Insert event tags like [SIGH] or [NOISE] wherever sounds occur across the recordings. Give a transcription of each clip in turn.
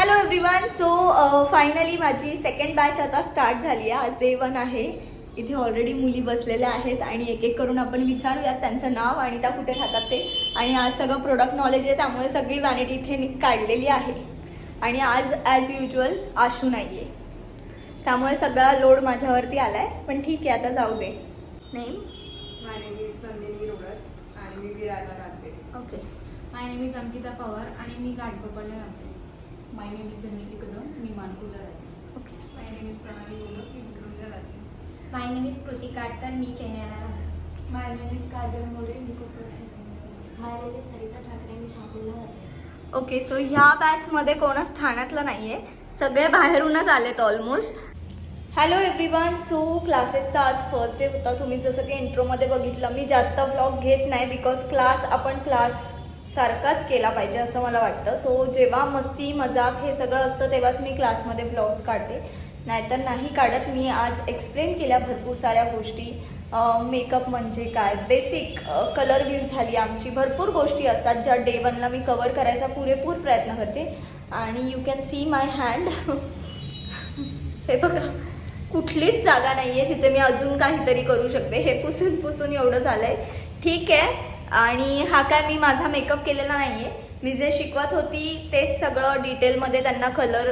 Hello everyone so finally माझी second batch आता start झाली आहे. आज डे वन आहे. इथे ऑलरेडी मुली बसलेल्या आहेत आणि एक एक करून आपण विचारूयात त्यांचं नाव आणि त्या कुठे राहतात ते. आणि आज सगळं प्रोडक्ट नॉलेज आहे त्यामुळे सगळी व्हॅनिटी इथे काढलेली आहे. आणि आज ॲज युजल आशू नाही आहे त्यामुळे सगळा लोड माझ्यावरती आला आहे पण ठीक आहे आता जाऊ दे. Name my name is Nandini Rodar आणि मी विरारला राहते. Okay my name is Ankita Pawar आणि मी घाटकोपरला राहते. My name is Dhanashree Kadam मी मानपूरला राहते. ओके माय नेम इज प्रणाली गोलक मी विक्रोलीला राहते. माय नेम इज कृती काटकर मी चेन्नईला राहते. My name is Kajal More me Konkan my name is Sarita Thackeray मी शहापूरला राहते. ओके सो ह्या बॅचमध्ये कोणच ठाण्यातलं नाही आहे सगळे बाहेरूनच आलेत ऑलमोस्ट हॅलो एव्हरीवन सो क्लासेसचा आज फर्स्ट डे होता. तुम्ही जसं की इंट्रोमध्ये बघितलं मी जास्त व्लॉग घेत नाही बिकॉज क्लास आपण क्लास सारखाच केला पाहिजे असं मला वाटतं. सो जेव्हा मस्ती मजाक हे सगळं असतं तेव्हाच मी क्लासमध्ये ब्लॉग्स काढते. नाहीतर नाही काढत. मी आज एक्सप्लेन केल्या भरपूर साऱ्या गोष्टी. मेकअप म्हणजे काय? बेसिक कलर व्हील झाली आमची. भरपूर गोष्टी असतात ज्या डे वनला मी कवर करायचा पुरेपूर प्रयत्न करते. आणि you can see my hand हे बघा. कुठलीच जागा नाही आहे जिथे मी अजून काहीतरी करू शकते. हे पुसून पुसून एवढं झालं आहे ठीक आहे. आणि हा काय मी माझा मेकअप केलेला नाही आहे मी जे शिकवत होती तेच सगळं डिटेलमध्ये त्यांना कलर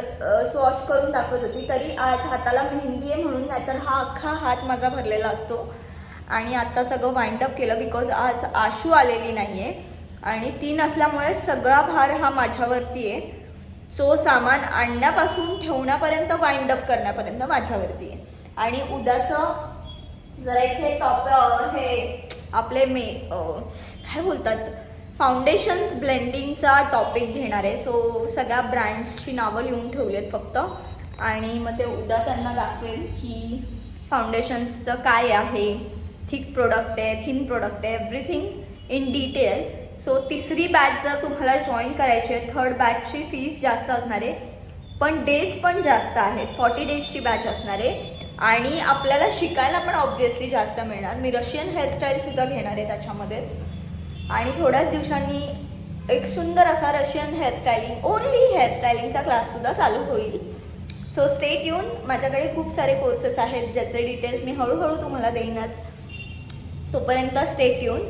स्वॉच करून दाखवत होती. तरी आज हाताला मेहंदी आहे म्हणून नाहीतर हा अख्खा हात माझा भरलेला असतो. आणि आता सगळं वाईंडअप केलं बिकॉज आज आशू आलेली नाही आहे आणि ती नसल्यामुळे सगळा भार हा माझ्यावरती आहे. सो सामान आणण्यापासून ठेवण्यापर्यंत वाईंडअप करण्यापर्यंत माझ्यावरती आहे. आणि उद्याचं जरा इथे टॉप हे आपले मे काय बोलतात? फाउंडेशन्स ब्लेंडिंगचा टॉपिक घेणार आहे. सो सगळ्या ब्रँड्सची नावं लिहून ठेवली आहेत फक्त. आणि मग ते उद्या त्यांना दाखवेल की फाउंडेशन्सचं काय आहे. थिक प्रोडक्ट आहे थिन प्रोडक्ट आहे एव्हरीथिंग इन डिटेल सो तिसरी बॅच जर तुम्हाला जॉईन करायची आहे थर्ड बॅचची फीस जास्त असणार आहे. पण डेज पण जास्त आहेत. फॉर्टी डेजची बॅच असणार आहे. आणि आपल्याला शिकायला पण ऑब्व्हियसली जास्त मिळणार. मी रशियन हेअरस्टाईल सुद्धा घेणार आहे त्याच्यामध्येच आणि थोड्याच दिवसांनी एक सुंदर असा रशियन हेअरस्टाईलिंग ओनली हेअरस्टाईलिंगचा क्लास सुद्धा चालू होईल. सो स्टेट येऊन माझ्याकडे खूप सारे कोर्सेस आहेत ज्याचे डिटेल्स मी हळूहळू तुम्हाला देईनच. तोपर्यंत स्टेट येऊन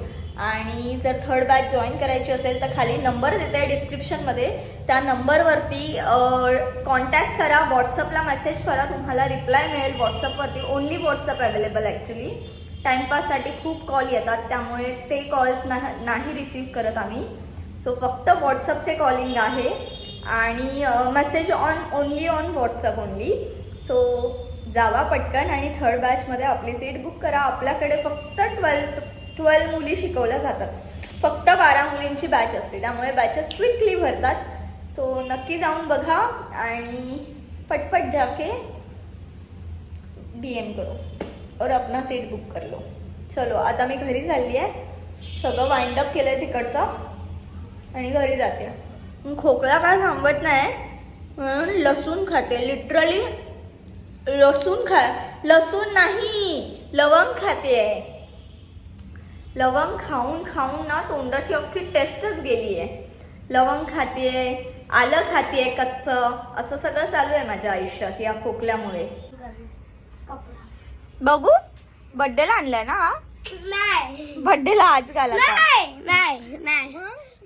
आणि जर थर्ड बॅच जॉईन करायची असेल तर खाली नंबर देते आहे डिस्क्रिप्शनमध्ये त्या नंबरवरती कॉन्टॅक्ट करा व्हॉट्सअपला मेसेज करा. तुम्हाला रिप्लाय मिळेल व्हॉट्सअपवरती ओनली व्हॉट्सअप अवेलेबल ॲक्च्युली टाईमपाससाठी खूप कॉल येतात. त्यामुळे ते कॉल्स ना नाही रिसीव्ह करत आम्ही. सो फक्त व्हॉट्सअपचे कॉलिंग आहे. आणि message on only on WhatsApp only so जावा पटकन. आणि थर्ड बॅचमध्ये आपली सीट बुक करा. आपल्याकडे फक्त ट्वेल्थ ट्वेल्व मुली शिकवल्या जातात. फक्त बारा मुलींची बॅच असते. त्यामुळे बॅचेस क्विकली भरतात. सो नक्की जाऊन बघा आणि पटपट जाके डी एम करो. और अपना सीट बुक कर लो. चलो आता मी घरी चालली आहे. सगळं वाइंड अप केलं आहे तिकडचं. आणि घरी जाते. खोकला काय थांबत नाही. म्हणून लसूण खाते. लिटरली लसूण खा लसूण नाही लवंग खाते. आहे लवंग खाऊन खाऊन ना तोंडाची अख्खी टेस्टच गेली आहे. लवंग खाते आलं खाते कच्चं असं सगळं चालू आहे माझ्या आयुष्यात या खोकल्यामुळे. बघू बड्डेला आणलाय ना हा? नाही. बड्डेला आज घालायचा. नाही नाही नाही.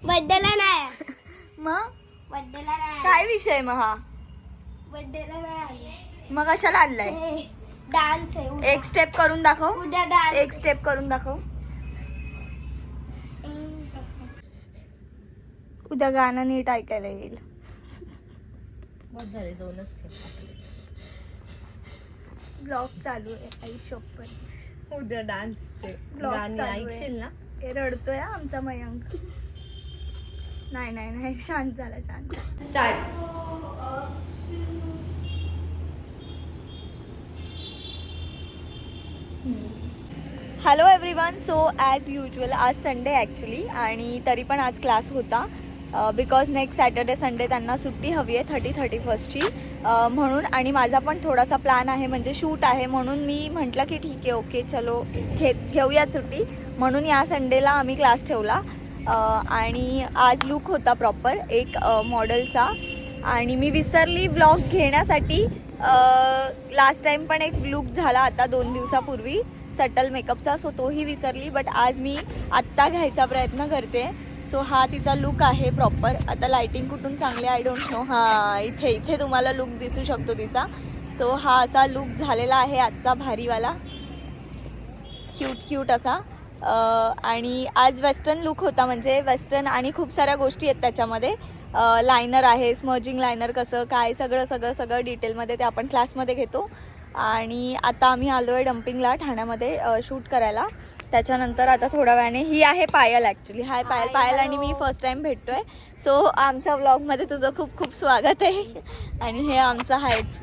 बड्डेला नाही. मग? बड्डेला नाही. काय विषय मग हा? बड्डेला नाही मग कशाला आणलाय? डान्स आहे उद्या. एक स्टेप करून दाखव. उद्या डान्स एक स्टेप करून दाखव. उद्या गाणं नीट ऐकायला येईल. झाले दोनच ब्लॉग चालू आहे आई शोपर उद्या डान्सचे आहे. ऐकशील ना? हे रडतोय आमचा मयंक. नाही नाही नाही शांत झाला शांत start hello everyone so as usual आज संडे ॲक्च्युली आणि तरी पण आज क्लास होता. बिकॉज नेक्स्ट सॅटर्डे संडे त्यांना सुट्टी हवी आहे थर्टी थर्टी फर्स्टची म्हणून आणि माझा पण थोडासा प्लॅन आहे म्हणजे शूट आहे. म्हणून मी म्हटलं की ठीक आहे ओके चलो घे घेऊयात सुट्टी. म्हणून या संडेला आम्ही क्लास ठेवला. आणि आज लुक होता प्रॉपर एक मॉडेलचा आणि मी विसरली ब्लॉग घेण्यासाठी. लास्ट टाइम पण एक लुक झाला आता दोन दिवसापूर्वी सटल मेकअपचा सो तोही विसरली. बट आज मी आत्ता घ्यायचा प्रयत्न करते. सो हा तिचा लुक आहे प्रॉपर आता लायटिंग कुठून चांगली आय डोंट नो हां इथे इथे तुम्हाला लुक दिसू शकतो तिचा. सो हा असा लुक झालेला आहे आजचा भारीवाला. क्यूट क्यूट असा. आणि आज वेस्टर्न लुक होता म्हणजे वेस्टर्न आणि खूप साऱ्या गोष्टी आहेत त्याच्यामध्ये. लायनर आहे स्मर्जिंग लायनर कसं काय सगळं सगळं सगळं डिटेलमध्ये ते आपण क्लासमध्ये घेतो. आणि आता आम्ही आलो आहे डम्पिंगला ठाण्यामध्ये शूट करायला. त्याच्यानंतर आता थोड्या वेळाने ही आहे पायल ॲक्च्युली हाय पायल. पायल आणि. मी फर्स्ट टाइम भेटतोय. सो आमच्या व्लॉगमध्ये तुझं खूप खूप स्वागत आहे. आणि हे आमचं आहेच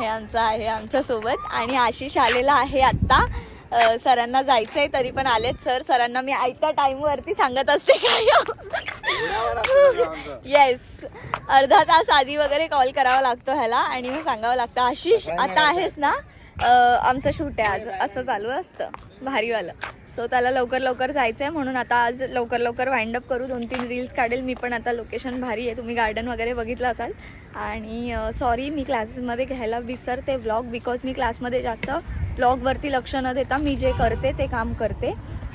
हे आमचं आहे आमच्यासोबत आणि आशिष आलेला आहे आत्ता. सरांना जायचंय तरी पण आलेत. सर सरांना मी आयत्या टाईमवरती सांगत असते काय येस अर्धा तास आधी वगैरे कॉल करावा लागतो ह्याला आणि मग सांगावं लागतं. आशिष आता आहेस ना? आमचं शूट आहे आज. असं चालू असतं. भारीवालं. सो त्याला लवकर लवकर जायचं आहे म्हणून आता आज लवकर लवकर वाइंडअप करू. दोन तीन रील्स काढेल. मी पण आता लोकेशन भारी आहे. तुम्ही गार्डन वगैरे बघितलं असाल. आणि सॉरी मी क्लासेसमध्ये घ्यायला विसरते व्लॉग बिकॉज मी क्लासमध्ये जास्त व्लॉगवरती लक्ष न देता मी जे करते ते काम करते.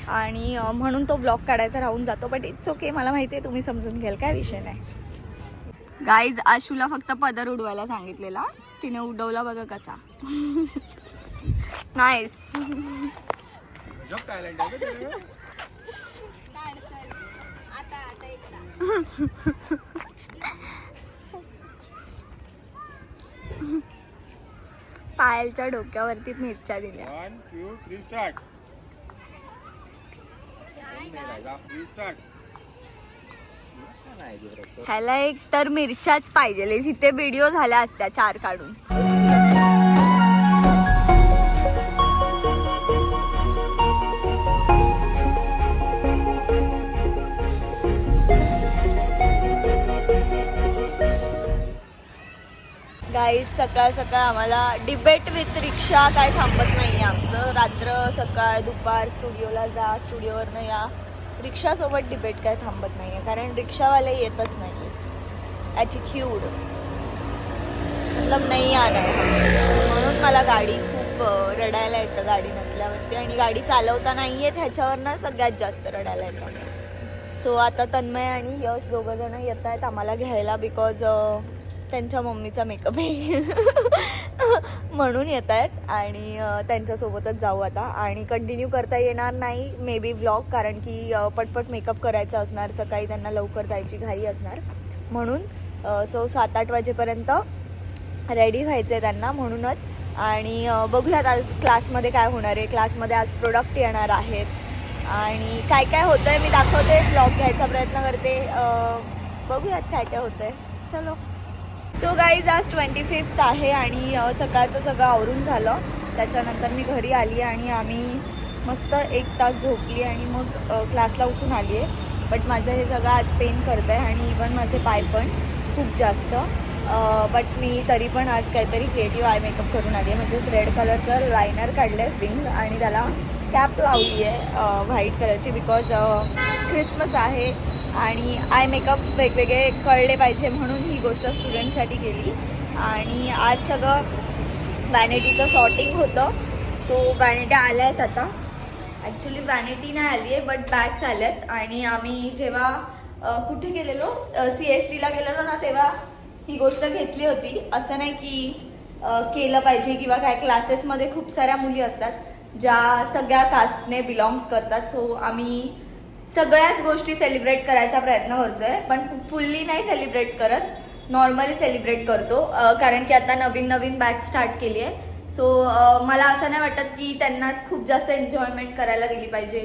आणि म्हणून तो ब्लॉग काढायचा राहून जातो. बट इट्स ओके मला माहिती आहे तुम्ही समजून घ्याल. काय विषय नाही. गाईज आशूला फक्त पदर उडवायला सांगितलेला. तिने उडवला बघा कसा. [LAUGHS] नाईस पायलच्या डोक्यावरती मिरच्या दिल्या. Three, start. Three, start. ह्याला एक तर मिरच्याच पाहिजे. जिथे व्हिडिओ झाल्या असत्या चार काढून. गाईज सकाळ सकाळ आम्हाला डिबेट विथ रिक्षा काय थांबत नाही आमचं. रात्र सकाळ दुपार स्टुडिओला जा स्टुडिओवरनं या. रिक्षासोबत डिबेट काय थांबत नाही आहे कारण रिक्षावाले येतच नाही ॲटिट्यूड मतलब नाही आला म्हणून मला गाडी खूप रडायला येतं गाडी नसल्यावरती. आणि गाडी चालवता नाही येत ह्याच्यावरनं सगळ्यात जास्त रडायला येतं. सो आता तन्मय आणि यश दोघं जण येत आहेत आम्हाला घ्यायला बिकॉज त्यांच्या मम्मीचा मेकअप आहे. म्हणून येत आहेत आणि त्यांच्यासोबतच जाऊ आता. आणि कंटिन्यू करता येणार नाही मे बी व्लॉग कारण की पटपट मेकअप करायचा असणार. सकाळी त्यांना लवकर जायची घाई असणार. म्हणून सो सात आठ वाजेपर्यंत रेडी व्हायचं आहे त्यांना म्हणूनच. आणि बघूयात आज क्लासमध्ये काय होणार आहे. क्लासमध्ये आज प्रोडक्ट येणार आहेत. आणि काय काय होतं आहे मी दाखवते. ब्लॉग घ्यायचा प्रयत्न करते. बघूयात काय काय होतं आहे चलो. सो गाईज आज ट्वेंटी फिफ्थ आहे आणि सकाळचं सगळं आवरून झालं. त्याच्यानंतर मी घरी आली आणि आम्ही मस्त एक तास झोपली आणि मग क्लासला उठून आली आहे बट माझं हे सगळं आज पेन करतं आहे आणि इवन माझे पाय पण खूप जास्त. बट मी तरी पण आज काहीतरी क्रिएटिव्ह आय मेकअप करून आली आहे म्हणजेच रेड कलरचं लायनर काढलं आहे विंग आणि त्याला कॅप लावली आहे व्हाईट कलरची बिकॉज क्रिसमस आहे. आणि आय मेकअप वेगवेगळे कळले पाहिजे म्हणून ही गोष्ट स्टुडंटसाठी केली. आणि आज सगळं वॅनिटीचं सॉर्टिंग होतं. सो वॅनिटी आल्या आहेत आता. ॲक्च्युली वॅनिटी नाही आली आहे बट बॅग्स आल्यात. आणि आम्ही जेव्हा कुठे गेलेलो? सी एस टीला गेलेलो ना तेव्हा ही गोष्ट घेतली होती. असं नाही की केलं पाहिजे किंवा काय. क्लासेसमध्ये खूप साऱ्या मुली असतात ज्या सगळ्या कास्टने बिलॉंग्स करतात. सो आम्ही सगळ्याच गोष्टी सेलिब्रेट करायचा प्रयत्न करतोय पण फुल्ली नाही सेलिब्रेट करत. नॉर्मली सेलिब्रेट करतो कारण की आता नवीन नवीन बॅच स्टार्ट केली आहे. सो मला असं नाही वाटत की त्यांना खूप जास्त एन्जॉयमेंट करायला दिली पाहिजे.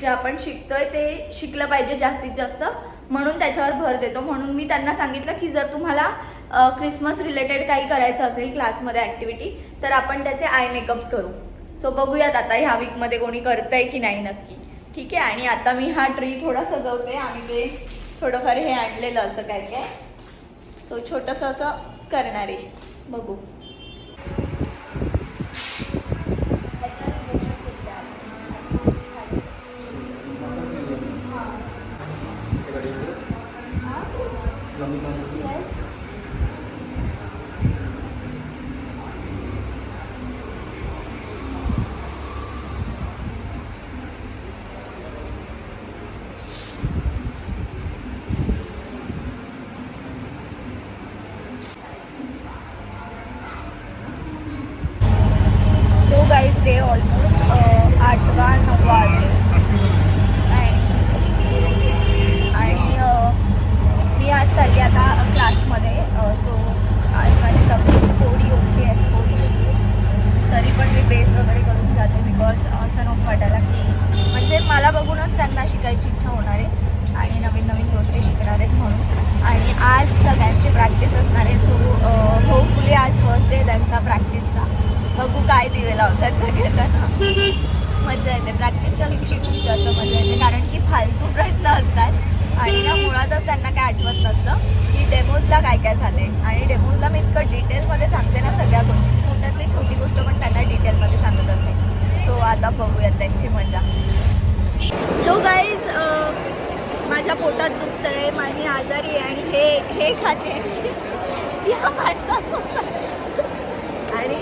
जे आपण शिकतोय ते शिकलं पाहिजे जास्तीत जास्त. म्हणून त्याच्यावर भर देतो. म्हणून मी त्यांना सांगितलं की जर तुम्हाला क्रिसमस रिलेटेड काही करायचं असेल क्लासमध्ये ॲक्टिव्हिटी तर आपण त्याचे आय मेकअप्स करू. सो बघूयात आता ह्या वीकमध्ये कोणी करतंय की नाही नक्की. ठीक आहे आणि आता मी हा ट्री थोडा सजवते आम्ही ते थोडंफार हे आणलेलं असं काय काय. सो छोटंसं असं करणार आहे. बघू. Yes. क्लासमध्ये सो आज माझी तब्येत थोडी ओके आहे थोडीशी तरी पण मी बेस वगैरे करून जाते बिकॉज असं नको वाटायला की म्हणजे मला बघूनच त्यांना शिकायची इच्छा होणार आहे आणि नवीन नवीन गोष्टी शिकणार आहेत म्हणून. आणि आज सगळ्यांची प्रॅक्टिस असणार आहे सो होपफुली आज फर्स्ट डे त्यांचा प्रॅक्टिसचा बघू काय दिवे लावतात सगळेजण [LAUGHS] मजा येते. प्रॅक्टिसच्या दिवशी खूप जास्त मजा येते. कारण की फालतू प्रश्न असतात. आणि ना मुळातच त्यांना काय आठवत नसतं की डेमोजला काय काय झालंय. आणि डेमोजला मी इतकं डिटेलमध्ये सांगते ना सगळ्या गोष्टी. छोट्यातली छोटी गोष्ट पण त्यांना डिटेलमध्ये सांगत असते. सो आता बघूयात त्यांची मजा. सो गाईज माझ्या पोटात दुखतंय माझी आजारी आहे आणि हे हे खाते. या माणसासोबत आणि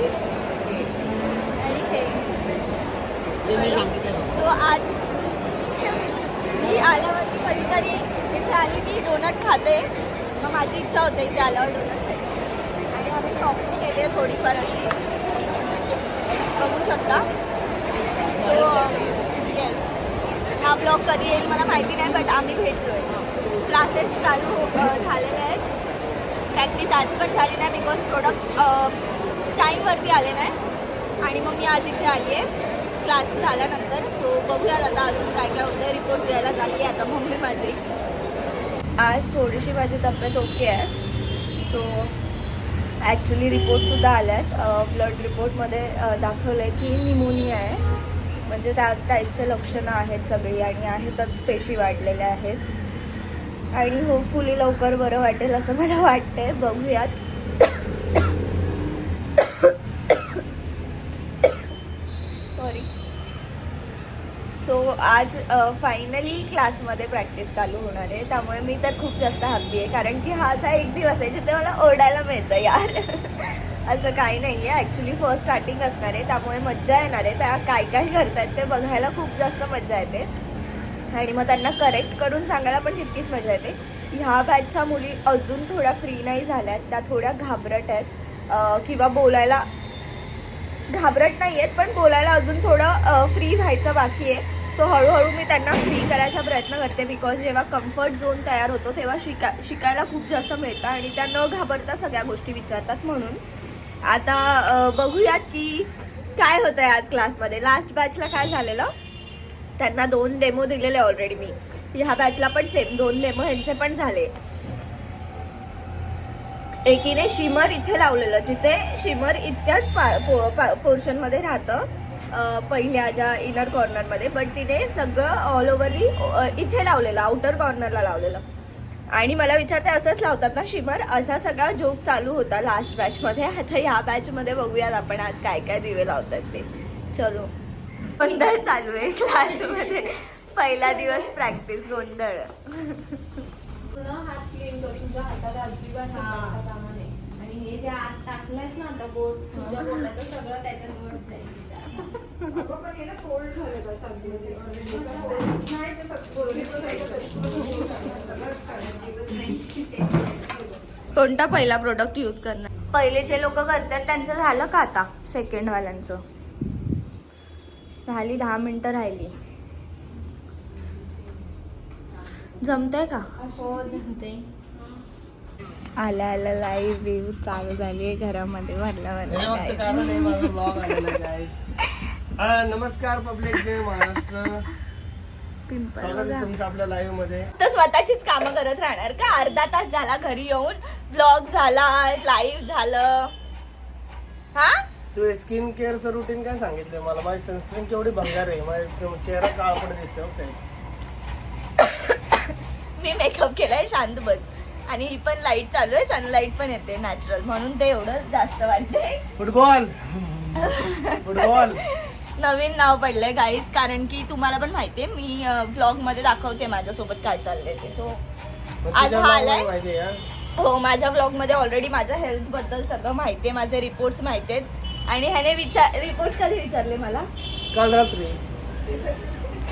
आणि हे. सो आज मी आल्यावरती कधीतरी इथे आली की डोनट खाते. मग माझी इच्छा होते इथे आल्यावर डोनट खायची. आणि आम्ही शॉपिंग केली आहे थोडीफार अशी. बघू शकता. सो येस हा ब्लॉग कधी येईल मला माहिती नाही बट आम्ही भेटलो आहे क्लासेस चालू झालेले आहेत. प्रॅक्टिस आज पण झाली नाही बिकॉज प्रोडक्ट टाईमवरती आले नाही. आणि मग मी आज इथे आली आहे क्लास झाल्यानंतर. सो बघूयात आता अजून काय काय होतं रिपोर्ट द्यायला चालली आहे आता मम्मी माझी. आज थोडीशी माझी तब्येत ओके आहे. सो ॲक्च्युली रिपोर्टसुद्धा आल्या आहेत ब्लड रिपोर्टमध्ये दाखवलं आहे की निमोनिया आहे. म्हणजे त्या टाईपचे लक्षणं आहेत सगळी आणि आहेतच. पेशी वाढलेल्या आहेत. आणि होपफुली लवकर बरं वाटेल असं मला वाटतंय. बघूयात सॉरी सो आज फायनली क्लासमध्ये प्रॅक्टिस चालू होणार आहे. त्यामुळे मी तर खूप जास्त हॅप्पी आहे. कारण की हा असा एक दिवस आहे जिथे मला ओरडायला मिळतं यार. [LAUGHS] असं काही नाही आहे ॲक्च्युली फर्स्ट स्टार्टिंग असणार आहे. त्यामुळे मज्जा येणार आहे. त्या काय काय करतात ते बघायला खूप जास्त मज्जा येते. आणि मग त्यांना करेक्ट करून सांगायला पण तितकीच मजा येते. ह्या बॅचच्या मुली अजून थोड्या फ्री नाही झाल्यात. त्या थोड्या घाबरट आहेत. किंवा बोलायला घाबरट नाही आहेत पण बोलायला अजून थोडं फ्री व्हायचं बाकी आहे. सो हळूहळू मी त्यांना फ्री करायचा प्रयत्न करते बिकॉज जेव्हा कम्फर्ट झोन तयार होतो तेव्हा शिका शिकायला खूप जास्त मिळतं आणि त्या न घाबरता सगळ्या गोष्टी विचारतात म्हणून. आता बघूयात की काय होतं आहे आज क्लासमध्ये लास्ट बॅचला काय झालेलं? त्यांना दोन डेमो दिलेले ऑलरेडी मी. ह्या बॅचला पण सेम दोन डेमो ह्यांचे पण झाले. एकीने शिमर इथे लावलेलं जिथे शिमर इतक्याच पोर्शनमध्ये राहतं. पहिल्या ज्या इनर कॉर्नरमध्ये बट तिने सगळं ऑल ओव्हरली इथे लावलेलं आउटर कॉर्नरला लावलेलं. आणि मला विचारते असंच लावतात ना शिमर असा सगळा जोक चालू होता लास्ट बॅचमध्ये आता ह्या बॅचमध्ये बघूयात आपण आज काय काय दिवे लावतात ते. चलो. गोंधळ चालू आहे क्लासमध्ये पहिला दिवस प्रॅक्टिस गोंधळ. आणि हे जे आत टाकलंयस ना आता बोट तुझ्या बोटाचं सगळं त्याच्यात कोणता पहिला प्रोडक्ट यूज करणार? पहिले जे लोक करतात त्यांचं झालं का आता? सेकंड वाल्यांचं झाली दहा मिनिटं राहिली. जमतंय का? हो जमते आला आला लाईव्ह व्ह्यू चालू झाली आहे घरामध्ये भरला मागचं भरला हा, नमस्कार पब्लिक जय महाराष्ट्र. स्वागत आहे तुमचं आपल्या लाईव्हमध्ये. तर स्वतःचीच कामं करत राहणार का? अर्धा तास झाला घरी येऊन ब्लॉग झाला लाईव्ह झालं. हा? तू स्किन केअरचं रुटीन काय सांगितलंय मला? माझी सनस्क्रीन केवढी भंगार आहे. माझा चेहरा काळपट दिसतोय ओके. मी मेकअप केलाय शांत बस. आणि ही पण लाइट चालू आहे सनलाईट पण येते नॅचरल म्हणून ते एवढं जास्त वाटते फुटबॉल फुटबॉल नवीन नाव पडलंय गाईज कारण की तुम्हाला पण माहितीये मी ब्लॉगमध्ये दाखवते माझ्यासोबत काय चाललंय ते. तो आज हा आलाय? हो माझ्या ब्लॉगमध्ये ऑलरेडी माझ्या हेल्थबद्दल सगळं माहितीये माझे रिपोर्ट्स माहिती आहेत आणि ह्याने विचार रिपोर्ट कधी विचारले मला? काल रात्री.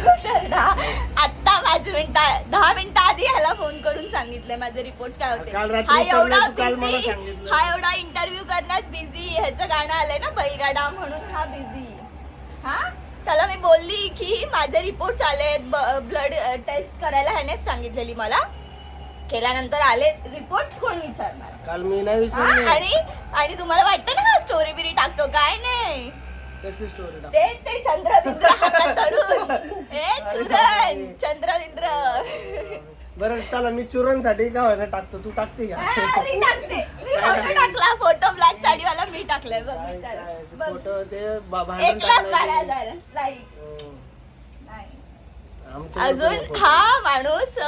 आत्ता पाच मिनिटा दहा मिनिटं आधी ह्याला फोन करून सांगितलंय माझे रिपोर्ट काय होते. हा एवढा सांगितलं. हा एवढा इंटरव्ह्यू करण्यात बिझी ह्याचं गाणं आलंय ना बैलगाडा म्हणून. हा बिझी हा? त्याला मी बोलली की माझे रिपोर्ट आले ब्लड टेस्ट करायला ह्यानेच सांगितलेली मला. केल्यानंतर आले रिपोर्ट कोण विचारणार? काल मी नाही हा? विचारले. आणि आणि तुम्हाला वाटतं ना हा स्टोरी बिरी टाकतो काय नाही? कसली स्टोरी ते ते चंद्रबिंद्र हातात धरून. ए [LAUGHS] चुरण चंद्रबिंद्र. बरं चला मी चुरणसाठी का व्हायला टाकतो? तू टाकते का? मी टाकते. मी फोटो टाकला फोटो ब्लॅक साडीवाला मी टाकलाय बघ काय विचारा. काय ते बघ. फोटो ते बा- भांडण एक लाख बारा टाकलाय. ते. हजार लाईक हो. नाही. आमच्या अजून. हा माणूस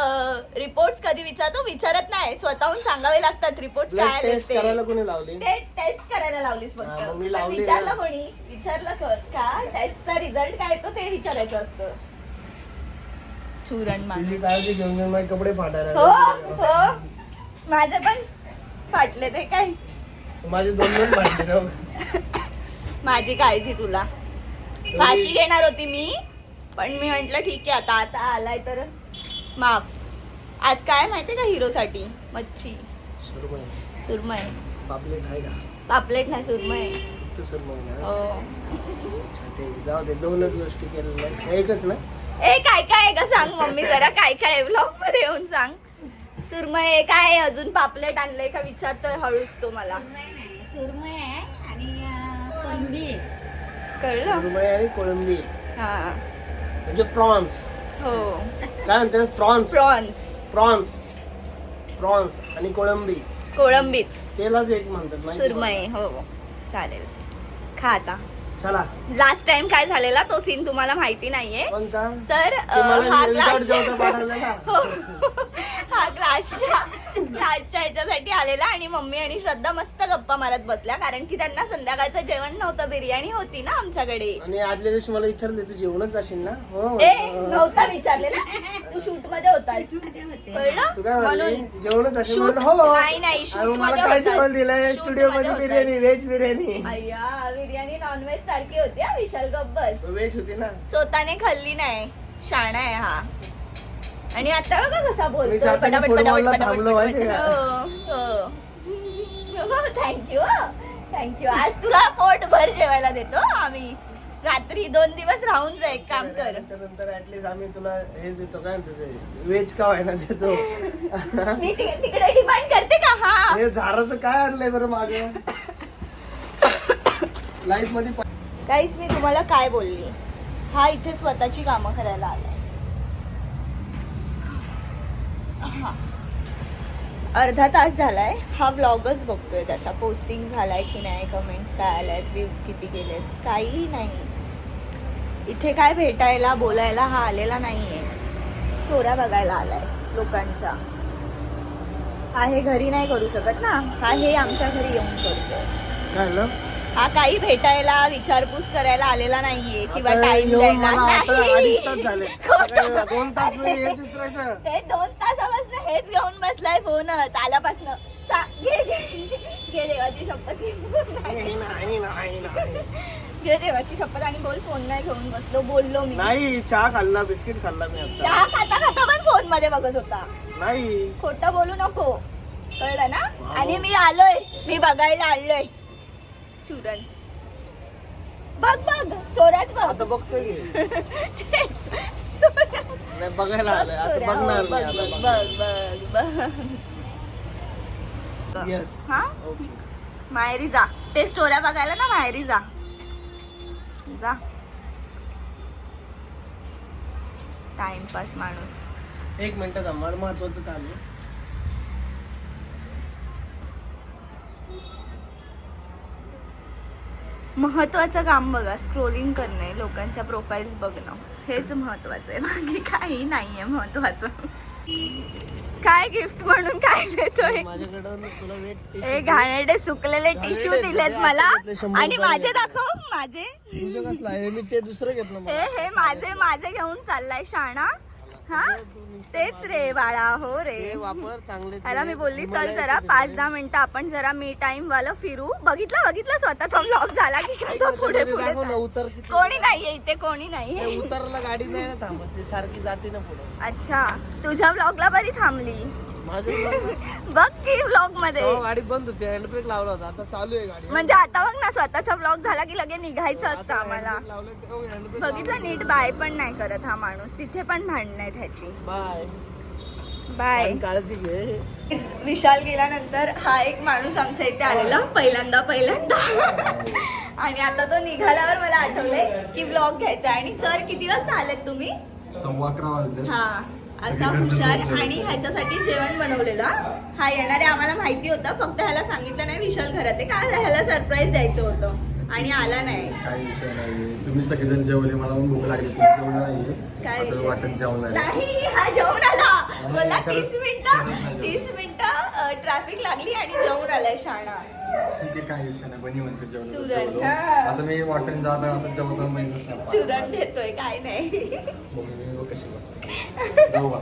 रिपोर्ट कधी विचारतो? विचारत नाही. स्वतःहून सांगावे लागतात रिपोर्ट काय आले टेस्ट ते. करायला कोणी लावली? ते टेस्ट करायला लावलीस हा, फक्त मग मी पण लावली विचारलं. कोणी? विचारलं कर का? टेस्टचा रिझल्ट काय येतो ते विचारायचं असतं. चुरण तुझी काळजी घेऊन घेऊन माझे कपडे फाटायला हो लागले. हो. माझे पण फाटले ते काय माझे दोन दोन फाटले. माझी काळजी तुला. फाशी घेणार होती मी पण मी म्हंटल ठीक आहे आता आता आलाय तर माफ. आज काय माहितीये का हिरोसाठी? मच्छी. सुरमई. सुरमय पापलेट आहे का? पापलेट नाही सुरमय फक्त सुरमई ना? हो. जाऊ दे दोनच गोष्टी केलेल्या आहेत. एकच ना? ए काय काय आहे का सांग मम्मी जरा. काय काय? ब्लॉगमध्ये येऊन सांग. सुरमय काय? अजून पापलेट आणलंय का? विचारतोय हळूच तो मला. सुरमई आहे आणि आहे. कळलं? सुरमई आणि कोळंबी. हा. म्हणजे प्रॉन्स. हो. काय म्हणते? प्रॉन्स. प्रॉन्स. प्रॉन्स. प्रॉन्स आणि कोळंबी. कोळंबीच. त्यालाच एक म्हणतात माहिती सुरमई हो. चालेल. खा आता? चला. लास्ट टाइम काय झालेला? तो सीन तुम्हाला माहिती नाहीये. तर हा क्लास [LAUGHS] हो. हा क्लासच्या क्लासच्या ह्याच्यासाठी आलेला आणि मम्मी आणि श्रद्धा मस्त गप्पा मारत बसल्या. कारण की त्यांना संध्याकाळचं जेवण नव्हतं बिर्याणी होती ना आमच्याकडे. आणि आदल्या दिवशी मला विचारले तू जेवणच जाशील ना? हो. ए नव्हता विचारलेला? तू शूटमध्ये होतास. कळलं? म्हणून जेवणच हो. नाही, नाही, मला मध्ये दिलंय? स्टुडिओ मध्ये. Biryani veg biryani. Biryani non veg सारखी होती हा विशाल गब्बर. व्हेज होती ना. स्वतःने खाल्ली नाही. शाणा आहे हा. आणि आता बघा कसा मी बोलतो जाताना पटापट food पटापट mall ला पटापट थांबलो माहितीये का? हो [LAUGHS] थँक्यू थँक्यू आज तुला पोट भर जेवायला देतो आम्ही. रात्री दोन दिवस राहून जा एक काम कर. त्याच्यानंतर ऍटलीस्ट आम्ही तुला हे देतो काय म्हणतो ते व्हेज का व्हायना देतो. [LAUGHS] मी ति- तिकडे डिमांड करते का? हा. हे झाडाचं काय आणलंय बरं माग? लाईफमध्ये काहीच मी तुम्हाला काय बोलली? हा इथे स्वतःची कामं करायला आलाय. हा. अर्धा तास झालाय. हा ब्लॉगच बघतोय त्याचा. पोस्टिंग झालाय की नाही कमेंट्स काय आल्यात व्ह्यूज किती गेलेत काही नाही. इथे काय भेटायला बोलायला हा आलेला नाहीये. स्टोऱ्या बघायला आलाय लोकांच्या. हा हे घरी नाही करू शकत ना. हा हे आमच्या घरी येऊन झालं? हा काही भेटायला विचारपूस करायला आलेला नाहीये किंवा टाइम द्यायला नाही. खोटं. [LAUGHS] दोन तास मी हेच विचारायचं. [LAUGHS] ते दोन तासापासून हेच घेऊन बसलाय फोनच. आल्यापासून सा- घे घे घे देवाची शपथ घे. फोन नाही. नाही, नाही, नाही. घे देवाची शपथ आणि बोल फोन नाही घेऊन बसलो बोललो मी. नाही चहा खाल्ला बिस्किट खाल्ला मी आता. चहा खाता खाता पण फोनमध्ये बघत होता. नाही. खोटं बोलू नको. कळलं ना? आणि मी आलोय मी बघायला आलोय चुरण बघ बघ स्टोऱ्यात बघ. आता बघतोय. [LAUGHS] नाही बघायला आलोय. आता स्टोऱ्या, बघणार मी बघ आता बघ बघणार. बघ बघ. Yes. हा? ओके माहेरी जा. ते स्टोऱ्या बघायला ना माहेरी जा. जा. टाइमपास माणूस. एक मिनिट थांबा महत्वाचं काम आहे. महत्वाचं काम बघा स्क्रोलिंग करणे लोकांच्या प्रोफाईल्स बघणं हेच महत्वाचं आहे. बाकी काही नाहीये महत्वाचं. काय गिफ्ट म्हणून काय देतोय? हे घाणेरडे सुकलेले टिश्यू दिलेत दिले, मला. आणि माझे. दाखव माझे. आहे? मी ते दुसरं घेतलं हे हे माझे माझे घेऊन चाललाय शाणा. हा तेच रे बाळा हो रे वापर चांगले ह्याला ते मी बोलली चल जरा पाच. दहा मिनिटं आपण जरा मी टाइम वाला फिरू बघितलं बघितलं स्वतःचा ब्लॉग झाला की कसं पुढे पुढे. उतर. कोणी नाहीये इथे कोणी नाही उतरला गाडी नाही ना थांबत सारखी जाते ना पुढे अच्छा तुझ्या ब्लॉगला बरी थांबली बघ की ब्लॉगमध्ये. गाडी बंद होती हँडब्रेक लावला होता. आता चालू आहे गाडी. म्हणजे आता बघ ना स्वतःचा ब्लॉग झाला की लगे निघायचं असतं आम्हाला. बघितलं नीट बाय पण नाही करत हा माणूस. तिथे पण भांडण आहेत ह्याची बाय. बाय. काळजी घे. विशाल गेल्यानंतर हा एक माणूस आमच्या इथे आलेला पहिल्यांदा पहिल्यांदा. आणि आता तो निघाल्यावर मला आठवलंय की ब्लॉग घ्यायचा आहे. आणि सर किती वाजता आलेत तुम्ही? सव्वा अकरा वाजले. हा. असा हुशार आणि ह्याच्यासाठी जेवण बनवलेलं. हा येणारे आम्हाला माहिती होतं फक्त ह्याला सांगितलं नाही विशाल घरात आहे. का ह्याला सरप्राईज द्यायचं होतं? आणि आला नाही. काही विषय नाही तुम्ही सगळेजण जेवले मला पण भूक लागली तुम्ही जेवण नाहीये. काय आता विषय? जेवण नाही. हा जेवण आला. मला तीस मिनिटं तीस मिनिटं ट्रॅफिक लागली आणि जेवण आलाय शाळा ठीक आहे काही विषय नाही बनी म्हणते चुरण, जेवलो. हा. आता मी वाटण जात असं जेवतो माहितीच नाही चुरण घेतोय काय नाही मम्मी मी कशी वाटते जाऊ बा